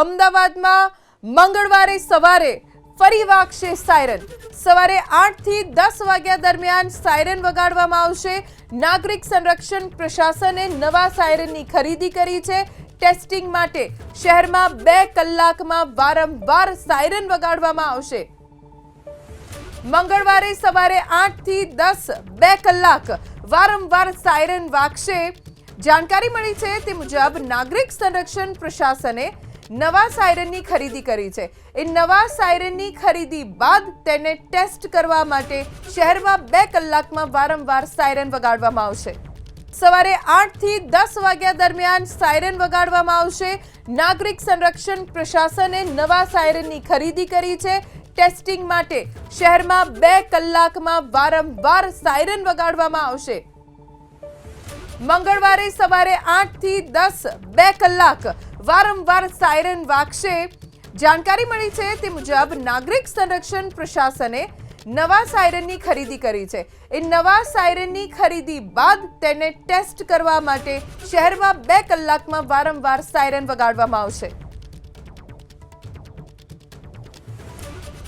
અમદાવાદમાં મંગળવારે સવારે ફરી વાગશે સાયરન. સવારે આઠથી દસ વાગ્યા દરમિયાન સાયરન વગાડવામાં આવશે. નાગરિક સંરક્ષણ પ્રશાસને નવા સાયરનની ખરીદી કરી છે. ટેસ્ટિંગ માટે શહેરમાં બે કલાકમાં વારંવાર સાયરન વગાડવામાં આવશે. મંગળવારે સવારે આઠથી દસ, બે કલાક વારંવાર સાયરન વાગશે. જાણકારી મળી છે તે મુજબ નાગરિક સંરક્ષણ પ્રશાસને નવા સાયરનની ખરીદી કરી છે. એ નવા સાયરનની ખરીદી બાદ તેને ટેસ્ટ કરવા માટે શહેરમાં બે કલાકમાં વારંવાર સાયરન વગાડવામાં આવશે. સવારે આઠથી દસ વાગ્યા દરમિયાન સાયરન વગાડવામાં આવશે. નાગરિક સંરક્ષણ પ્રશાસને નવા સાયરનની ખરીદી કરી છે. ટેસ્ટિંગ માટે શહેરમાં બે કલાકમાં વારંવાર સાયરન વગાડવામાં આવશે. મંગળવારે સવારે આઠથી દસ, બે કલાક વારંવાર સાયરન વાગશે. જાણકારી મળી છે તે મુજબ નાગરિક સંરક્ષણ પ્રશાસને નવા સાયરનની ખરીદી કરી છે. એ નવા સાયરનની ખરીદી બાદ તેને ટેસ્ટ કરવા માટે શહેરમાં બે કલાકમાં વારંવાર સાયરન વગાડવામાં આવશે.